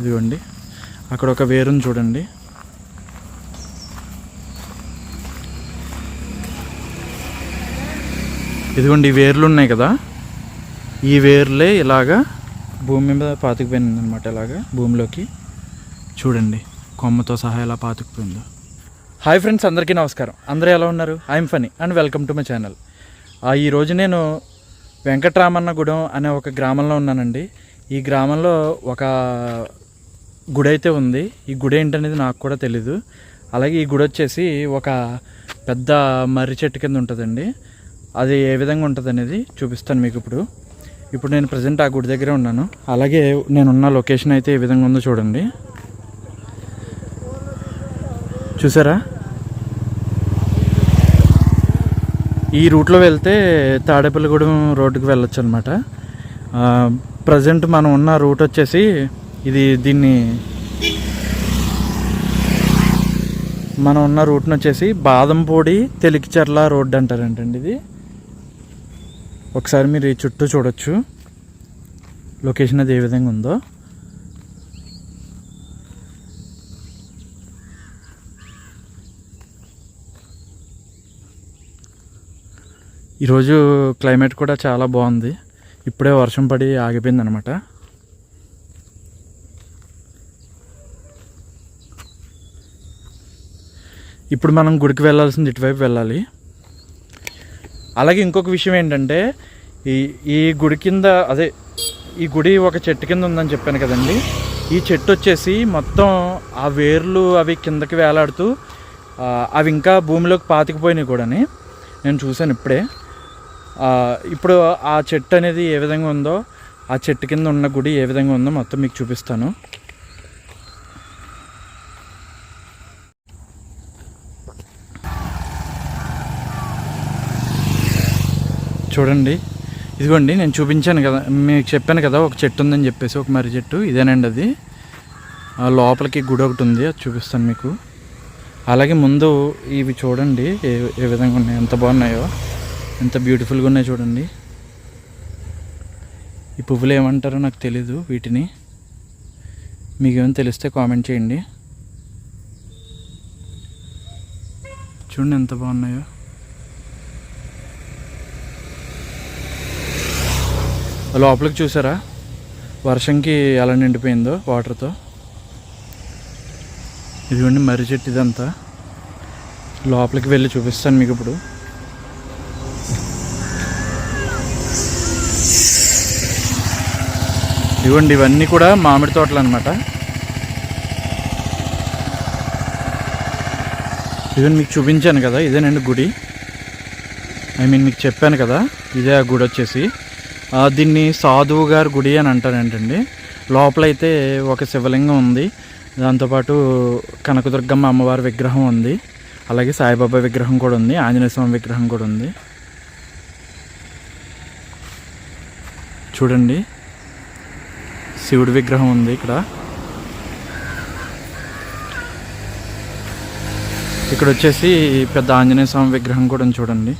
ఇదిగోండి. అక్కడ ఒక వేరుని చూడండి. ఇదిగోండి ఈ వేర్లు ఉన్నాయి కదా. ఈ వేర్లే ఇలాగా భూమి మీద పాతుకుపోయింది అనమాట ఇలాగా భూమిలోకి. చూడండి కొమ్మతో సహా ఎలా పాతుకుపోయిందో. హాయ్ ఫ్రెండ్స్ అందరికీ నమస్కారం. అందరూ ఎలా ఉన్నారు? I'm Phani and welcome to my channel. ఈరోజు నేను వెంకటరామన్నగూడెం అనే ఒక గ్రామంలో ఉన్నానండి. ఈ గ్రామంలో ఒక గుడి అయితే ఉంది. ఈ గుడి ఏంటనేది నాకు కూడా తెలీదు. అలాగే ఈ గుడి వచ్చేసి ఒక పెద్ద మర్రి చెట్టు కింద ఉంటుందండి. అది ఏ విధంగా ఉంటుంది అనేది చూపిస్తాను మీకు ఇప్పుడు. ఇప్పుడు నేను ప్రజెంట్ ఆ గుడి దగ్గరే ఉన్నాను. అలాగే నేనున్న లొకేషన్ అయితే ఏ విధంగా ఉందో చూడండి. చూసారా? ఈ రూట్లో వెళ్తే తాడేపల్లిగూడెం రోడ్డుకి వెళ్ళొచ్చు అనమాట ప్రజెంట్ మనం ఉన్న రూట్ వచ్చేసి ఇది దీన్ని మనం ఉన్న రూట్ని వచ్చేసి బాదంపూడి తెలికిచర్ల రోడ్డు అంటారంటండి ఇది. ఒకసారి మీరు ఈ చుట్టూ చూడొచ్చు. లొకేషన్ అది ఏ విధంగా ఉందో. ఈరోజు క్లైమేట్ కూడా చాలా బాగుంది. ఇప్పుడే వర్షం పడి ఆగిపోయింది అనమాట ఇప్పుడు మనం గుడికి వెళ్ళాల్సింది ఇటువైపు వెళ్ళాలి. అలాగే ఇంకొక విషయం ఏంటంటే ఈ ఈ గుడి కింద అదే ఈ గుడి ఒక చెట్టు కింద ఉందని చెప్పాను కదండి. ఈ చెట్టు వచ్చేసి మొత్తం ఆ వేర్లు అవి కిందకి వేలాడుతూ అవి ఇంకా భూమిలోకి పాతికిపోయినాయి కూడాని. నేను చూశాను ఇప్పుడే. ఇప్పుడు ఆ చెట్టు అనేది ఏ విధంగా ఉందో ఆ చెట్టు కింద ఉన్న గుడి ఏ విధంగా ఉందో మొత్తం మీకు చూపిస్తాను. చూడండి. ఇదిగోండి నేను చూపించాను కదా మీకు చెప్పాను కదా ఒక చెట్టు ఉందని చెప్పేసి ఒక మర్రి చెట్టు ఇదేనండి అది. లోపలికి గుడి ఒకటి ఉంది అది చూపిస్తాను మీకు. అలాగే ముందు ఇవి చూడండి ఏ ఏ విధంగా ఉన్నాయి ఎంత బాగున్నాయో ఎంత బ్యూటిఫుల్గా ఉన్నాయో చూడండి. ఈ పువ్వులు ఏమంటారో నాకు తెలీదు వీటిని. మీకేమైనా తెలిస్తే కామెంట్ చేయండి. చూడండి ఎంత బాగున్నాయో. లోపలికి చూసారా? వర్షంకి ఎలా నిండిపోయిందో వాటర్తో. ఇదిగోండి మర్రి చెట్టు ఇదంతా. లోపలికి వెళ్ళి చూపిస్తాను మీకు ఇప్పుడు. ఇదిగోండి ఇవన్నీ కూడా మామిడి తోటలు అనమాట ఇవన్నీ మీకు చూపించాను కదా ఇదేనండి గుడి. ఐ మీన్ మీకు చెప్పాను కదా ఇదే ఆ గుడి వచ్చేసి. దీన్ని సాధువు గారి గుడి అని అంటారేంటండి. లోపలైతే ఒక శివలింగం ఉంది. దాంతోపాటు కనకదుర్గమ్మ అమ్మవారి విగ్రహం ఉంది. అలాగే సాయిబాబా విగ్రహం కూడా ఉంది. ఆంజనేయ స్వామి విగ్రహం కూడా ఉంది. చూడండి. శివుడి విగ్రహం ఉంది ఇక్కడ. ఇక్కడ వచ్చేసి పెద్ద ఆంజనేయ స్వామి విగ్రహం కూడా ఉంది చూడండి.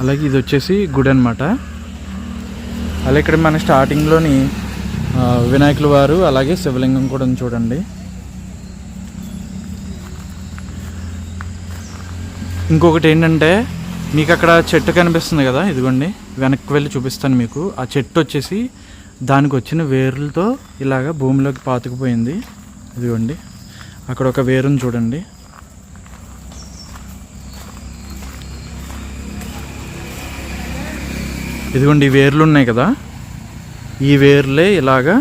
అలాగే ఇది వచ్చేసి గుడి అనమాట అలాగే ఇక్కడ మన స్టార్టింగ్లోని వినాయకుల వారు అలాగే శివలింగం కూడా చూడండి. ఇంకొకటి ఏంటంటే మీకు అక్కడ చెట్టు కనిపిస్తుంది కదా ఇదిగోండి వెనక్కి వెళ్ళి చూపిస్తాను మీకు. ఆ చెట్టు వచ్చేసి దానికి వచ్చిన వేర్లతో ఇలాగ భూమిలోకి పాతుకుపోయింది. ఇదిగోండి అక్కడ ఒక వేరుని చూడండి. ఇదిగోండి ఈ వేర్లు ఉన్నాయి కదా? ఈ వేర్లే ఇలాగా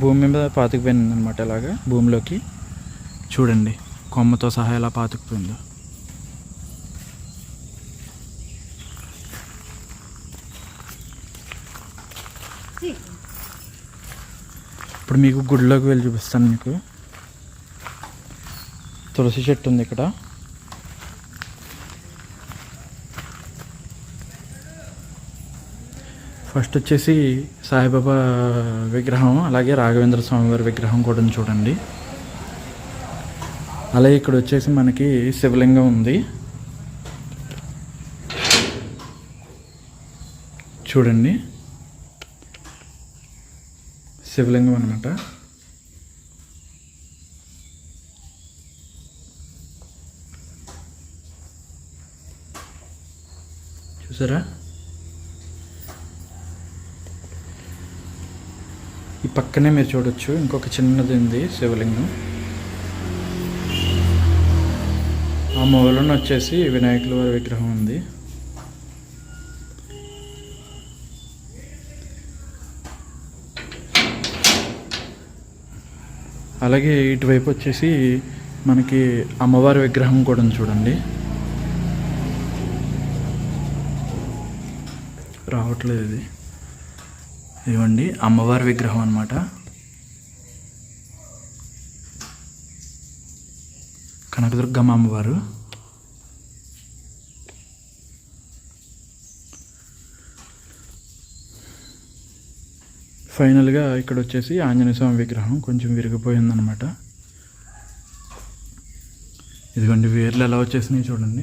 భూమి మీద పాతుకుపోయింది అనమాట ఇలాగా భూమిలోకి. చూడండి కొమ్మతో సహా ఎలా పాతుకుపోయిందో. ఇప్పుడు మీకు గుడిలోకి వెళ్ళి చూపిస్తాను మీకు. తులసి చెట్టు ఉంది ఇక్కడ. ఫస్ట్ వచ్చేసి సాయిబాబా విగ్రహం అలాగే రాఘవేంద్ర స్వామి వారి విగ్రహం కూడా చూడండి. అలాగే ఇక్కడ వచ్చేసి మనకి శివలింగం ఉంది. చూడండి. శివలింగం అనమాట చూసారా? పక్కనే మీరు చూడొచ్చు. ఇంకొక చిన్నది ఉంది శివలింగం. ఆ మూలన వచ్చేసి వినాయకుల వారి విగ్రహం ఉంది. అలాగే ఇటువైపు వచ్చేసి మనకి అమ్మవారి విగ్రహం కూడా చూడండి. రావట్లేదు ఇది. ఇవ్వండి అమ్మవారి విగ్రహం అనమాట కనకదుర్గమ్మ అమ్మవారు. ఫైనల్గా ఇక్కడ వచ్చేసి ఆంజనేయ స్వామి విగ్రహం కొంచెం విరిగిపోయిందనమాట ఇదిగోండి వేర్లు ఎలా వచ్చేసినాయి చూడండి.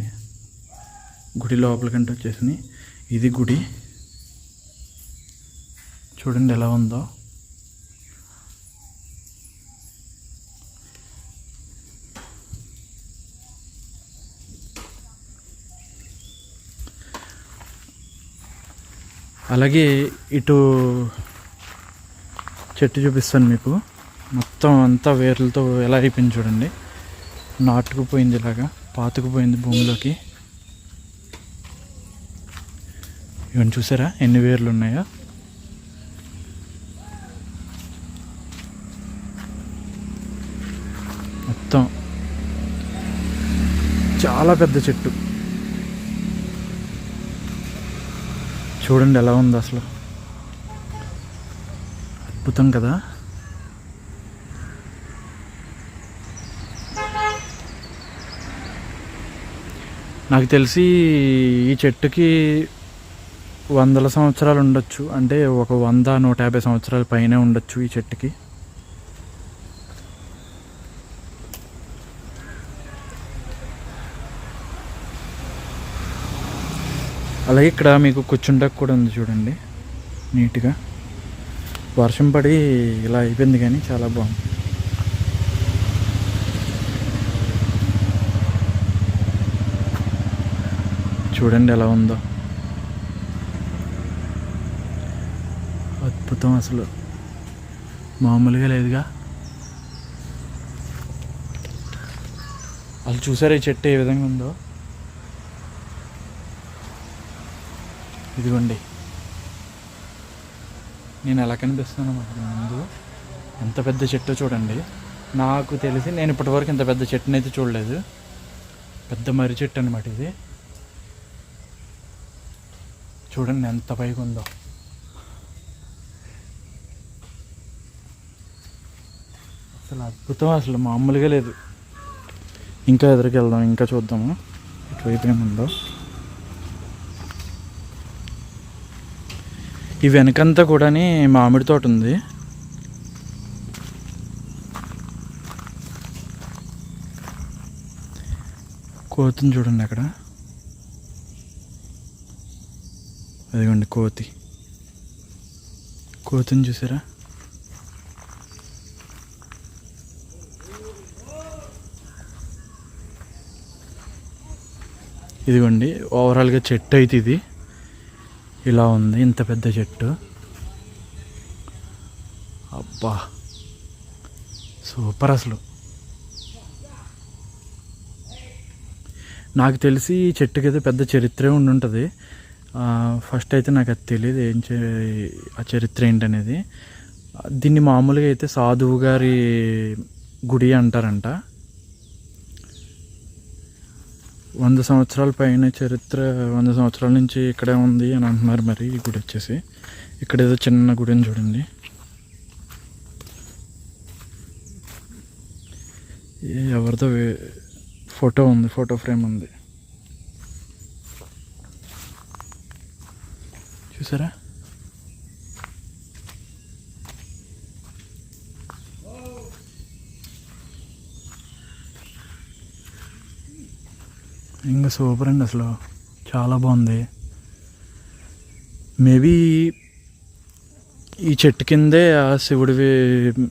గుడి లోపలికంటే వచ్చేసినాయి. ఇది గుడి. చూడండి ఎలా ఉందో. అలాగే ఇటు చెట్టు చూపిస్తాను మీకు. మొత్తం అంతా వేర్లతో ఎలా అయిపోయింది చూడండి. నాటుకుపోయింది ఇలాగా పాతుకుపోయింది భూమిలోకి. ఇవన్నీ చూసారా? ఎన్ని వేర్లు ఉన్నాయో మొత్తం చాలా పెద్ద చెట్టు. చూడండి ఎలా ఉంది అసలు. అద్భుతం కదా. నాకు తెలిసి ఈ చెట్టుకి వందల సంవత్సరాలు ఉండొచ్చు. అంటే ఒక వంద నూట యాభై సంవత్సరాల పైనే ఉండొచ్చు ఈ చెట్టుకి. అలాగే ఇక్కడ మీకు కూర్చుంటాకు కూడా ఉంది చూడండి. నీట్గా. వర్షం పడి ఇలా అయిపోయింది కానీ చాలా బాగుంది. చూడండి ఎలా ఉందో. అద్భుతం అసలు. మామూలుగా లేదుగా. వాళ్ళు చూసారు ఈ చెట్టు ఏ విధంగా ఉందో? ఇదిగోండి. నేను ఎలా కనిపిస్తున్నాను ముందు. ఎంత పెద్ద చెట్టు చూడండి. నాకు తెలిసి నేను ఇప్పటివరకు ఇంత పెద్ద చెట్టుని అయితే చూడలేదు. పెద్ద మర్రి చెట్టు అనమాట ఇది. చూడండి ఎంత పైకి ఉందో. అసలు అద్భుతం అసలు మామూలుగా లేదు. ఇంకా ఎదురుకెళ్దాం ఇంకా చూద్దాము. ఇటువైపు ఏముందో ఈ వెనకంతా కూడా మామిడి తోట ఉంది. కోతిని చూడండి అక్కడ. అదిగోండి కోతి. కోతిని చూసారా? ఇదిగోండి ఓవరాల్గా చెట్టు అయితే ఇది. ఇలా ఉంది ఇంత పెద్ద చెట్టు. అబ్బా సూపర్ అసలు. నాకు తెలిసి ఈ చెట్టుకి అయితే పెద్ద చరిత్రే ఉండి ఉంటుంది ఫస్ట్ అయితే నాకు అది తెలియదు ఏం చే ఆ చరిత్ర ఏంటనేది. దీన్ని మామూలుగా అయితే సాధువు గారి గుడి అంటారంట. వంద సంవత్సరాల పైన చరిత్ర వంద సంవత్సరాల నుంచి ఇక్కడే ఉంది అని అంటున్నారు మరి ఈ గుడి వచ్చేసి. ఇక్కడ ఏదో చిన్న గుడిని చూడండి. ఎవరిదో ఫోటో ఉంది ఫోటో ఫ్రేమ్ ఉంది. చూసారా? ఇంకా సూపర్ అండి అసలు. చాలా బాగుంది. మేబీ ఈ చెట్టు కిందే ఆ శివుడివి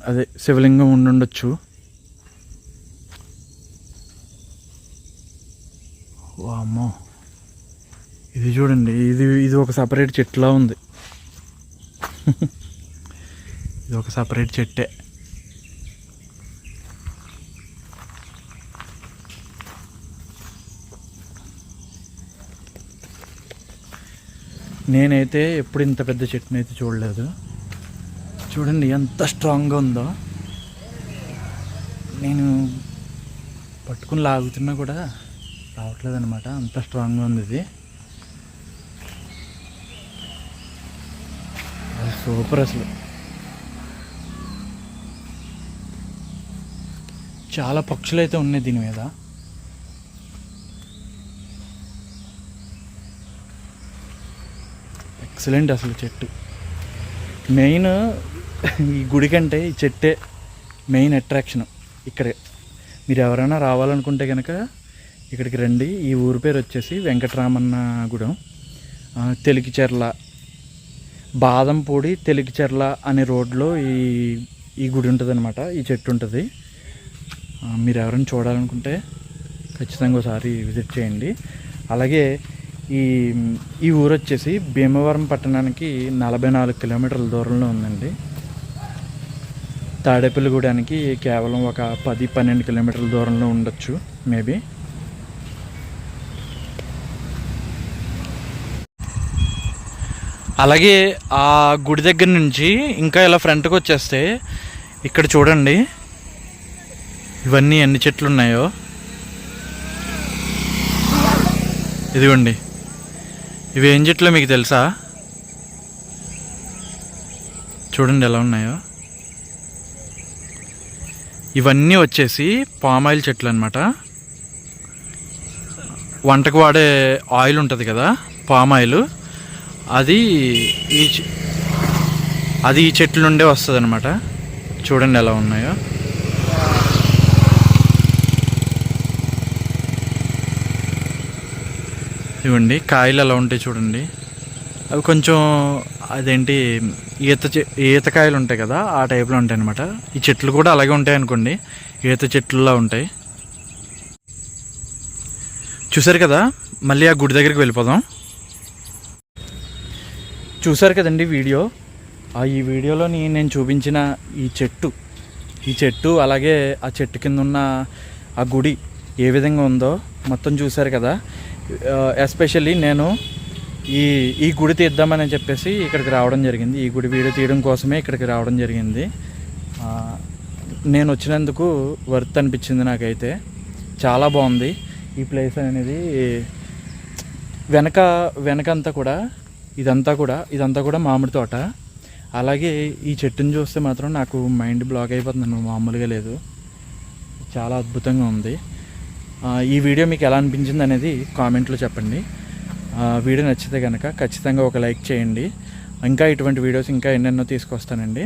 అదే శివలింగం ఉండుండొచ్చు. వామ్మో. ఇది చూడండి ఇది ఇది ఒక సపరేట్ చెట్టులా ఉంది. ఇది ఒక సపరేట్ చెట్టే. నేనైతే ఎప్పుడు ఇంత పెద్ద చెట్టుని అయితే చూడలేదు. చూడండి ఎంత స్ట్రాంగ్గా ఉందో. నేను పట్టుకుని లాగుతున్నా కూడా రావట్లేదు అనమాట అంత స్ట్రాంగ్గా ఉంది ఇది. సూపర్ అసలు. చాలా పక్షులు అయితే ఉన్నాయి దీని మీద. ఎక్సలెంట్ అసలు చెట్టు. మెయిన్ ఈ గుడి కంటే ఈ చెట్టే మెయిన్ అట్రాక్షన్ ఇక్కడే. మీరు ఎవరైనా రావాలనుకుంటే కనుక ఇక్కడికి రండి. ఈ ఊరి పేరు వచ్చేసి వెంకటరామన్న గుడెం. తెలికిచెర్ల బాదంపూడి తెలికిచెర్ల అనే రోడ్లో ఈ ఈ గుడి ఉంటుంది అనమాట ఈ చెట్టు ఉంటుంది. మీరు ఎవరైనా చూడాలనుకుంటే ఖచ్చితంగా ఒకసారి విజిట్ చేయండి. అలాగే ఈ ఈ ఊరు వచ్చేసి భీమవరం పట్టణానికి నలభై నాలుగు కిలోమీటర్ల దూరంలో ఉందండి. తాడేపల్లిగూడానికి కేవలం ఒక పది పన్నెండు కిలోమీటర్ల దూరంలో ఉండొచ్చు మేబీ. అలాగే ఆ గుడి దగ్గర నుంచి ఇంకా ఇలా ఫ్రంట్కి వచ్చేస్తే ఇక్కడ చూడండి. ఇవన్నీ ఎన్ని చెట్లు ఉన్నాయో. ఇదిగోండి. ఇవి ఏం చెట్లు మీకు తెలుసా? చూడండి ఎలా ఉన్నాయో. ఇవన్నీ వచ్చేసి పామాయిల్ చెట్లు అనమాట వంటకు వాడే ఆయిల్ ఉంటుంది కదా పామాయిల్. అది ఈ అది ఈ చెట్ల నుండే వస్తుంది అనమాట చూడండి ఎలా ఉన్నాయో. ఇవ్వండి. కాయలు ఎలా ఉంటాయి చూడండి. అవి కొంచెం అదేంటి ఈత చె ఈతకాయలు ఉంటాయి కదా ఆ టైప్లో ఉంటాయి అనమాట ఈ చెట్లు కూడా అలాగే ఉంటాయి అనుకోండి. ఈత చెట్లులా ఉంటాయి. చూసారు కదా? మళ్ళీ ఆ గుడి దగ్గరికి వెళ్ళిపోదాం. చూసారు కదండి వీడియో? ఆ ఈ వీడియోలోని నేను చూపించిన ఈ చెట్టు. ఈ చెట్టు అలాగే ఆ చెట్టు కింద ఉన్న ఆ గుడి ఏ విధంగా ఉందో మొత్తం చూసారు కదా? ఎస్పెషల్లీ నేను ఈ ఈ గుడి తీద్దామని చెప్పేసి ఇక్కడికి రావడం జరిగింది. ఈ గుడి వీడియో తీయడం కోసమే ఇక్కడికి రావడం జరిగింది. నేను వచ్చినందుకు వర్త్ అనిపించింది నాకైతే. చాలా బాగుంది. ఈ ప్లేస్ అనేది వెనక వెనకంతా కూడా ఇదంతా కూడా ఇదంతా కూడా మామిడి తోట. అలాగే ఈ చెట్టుని చూస్తే మాత్రం నాకు మైండ్ బ్లాక్ అయిపోతుంది. మామూలుగా లేదు. చాలా అద్భుతంగా ఉంది. ఈ వీడియో మీకు ఎలా అనిపించింది అనేది కామెంట్లో చెప్పండి. వీడియో నచ్చితే కనుక ఖచ్చితంగా ఒక లైక్ చేయండి. ఇంకా ఇటువంటి వీడియోస్ ఇంకా ఎన్నెన్నో తీసుకొస్తానండి.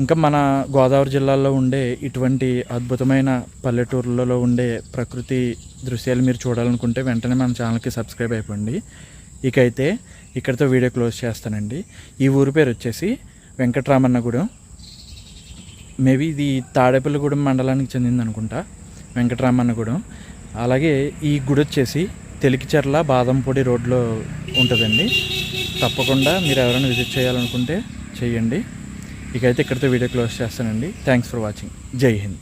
ఇంకా మన గోదావరి జిల్లాలో ఉండే ఇటువంటి అద్భుతమైన పల్లెటూర్లలో ఉండే ప్రకృతి దృశ్యాలు మీరు చూడాలనుకుంటే వెంటనే మన ఛానల్కి సబ్స్క్రైబ్ అయిపోండి. ఇకైతే ఇక్కడితో వీడియో క్లోజ్ చేస్తానండి. ఈ ఊరి పేరు వచ్చేసి వెంకటరామన్నగూడెం. మేబీ ఇది తాడేపల్లిగూడెం మండలానికి చెందింది అనుకుంటా వెంకటరామన్నగూడెం. అలాగే ఈ గుడి వచ్చేసి తెలికిచెర్ల బాదంపొడి రోడ్లో ఉంటుందండి. తప్పకుండా మీరు ఎవరైనా విజిట్ చేయాలనుకుంటే చేయండి. ఇకైతే ఇక్కడితో వీడియో క్లోజ్ చేస్తానండి. Thanks for watching. జై హింద్.